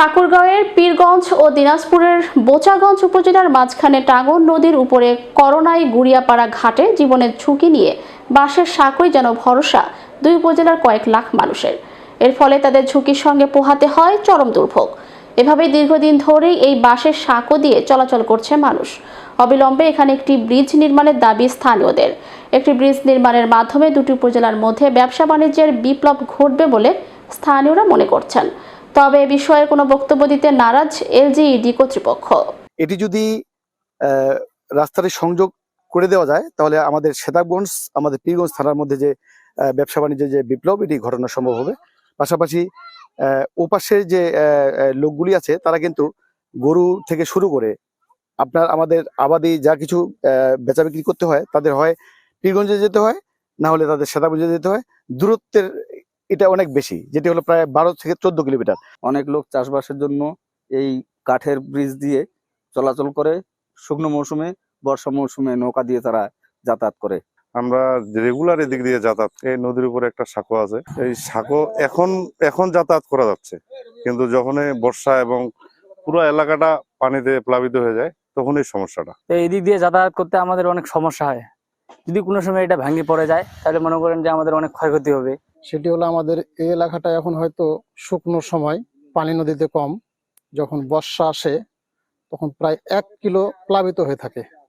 ঠাকুরগাঁওয়ের পীরগঞ্জ ও দিনাজপুরের বোচাগঞ্জ উপজেলার মাঝখানে টাঙ্গন নদীর উপরে করোনায় গুড়িয়াপাড়া ঘাটে জীবনের ঝুঁকি নিয়ে বাঁশের সাঁকোই যেন ভরসা দুই উপজেলার কয়েক লাখ মানুষের। এর ফলে তাদের ঝুঁকির সঙ্গে পোহাতে হয় চরম দুর্ভোগ। এভাবে দীর্ঘদিন ধরেই এই বাঁশের সাঁকো দিয়ে চলাচল করছে মানুষ। অবিলম্বে এখানে একটি ব্রিজ নির্মাণের দাবি স্থানীয়দের। একটি ব্রিজ নির্মাণের মাধ্যমে দুটি উপজেলার মধ্যে ব্যবসা বাণিজ্যের বিপ্লব ঘটবে বলে স্থানীয়রা মনে করছেন। তবে এ বিষয়ে কোনো বক্তব্য দিতে নারাজ এলজিইডি কর্তৃপক্ষ। এটি যদি রাস্তাটি সংযোগ করে দেওয়া যায়, তাহলে আমাদের সেতাবগঞ্জ, আমাদের পীরগঞ্জ থানার মধ্যে যে ব্যবসা বাণিজ্যের যে বিপ্লব, এটি ঘটনা সম্ভব হবে। পাশাপাশি ওপাশের যে লোকগুলি আছে, তারা কিন্তু গরু থেকে শুরু করে আপনার আমাদের আবাদি যা কিছু বেচা বিক্রি করতে হয়, তাদের হয় পীরগঞ্জে যেতে হয়, না হলে তাদের সেতাবগঞ্জে যেতে হয়। দূরত্বের এটা অনেক বেশি যেটি হলো প্রায় বারো থেকে চোদ্দ কিলোমিটার। অনেক লোক চাষবাসের জন্য এই কাঠের ব্রিজ দিয়ে চলাচল করে শুকনো মৌসুমে বর্ষা মৌসুমে নৌকা দিয়ে তারা যাতায়াত করে। আমরা রেগুলার এদিক দিয়ে যাতায়াত এই নদীর উপরে একটা সাঁকো আছে। এই সাঁকো এখন এখন যাতায়াত করা যাচ্ছে। কিন্তু যখনই বর্ষা এবং পুরো এলাকাটা পানিতে প্লাবিত হয়ে যায় তখন এই সমস্যাটা এই দিক দিয়ে যাতায়াত করতে আমাদের অনেক সমস্যা হয়। যদি কোনো সময় এটা ভেঙে পড়ে যায় তাহলে মনে করেন যে আমাদের অনেক ক্ষয়ক্ষতি হবে। সেটি হলো আমাদের এই এলাকাটা এখন হয়তো শুকনো সময়, পানি নদীতে কম। যখন বর্ষা আসে, তখন প্রায় এক কিলো প্লাবিত হয়ে থাকে।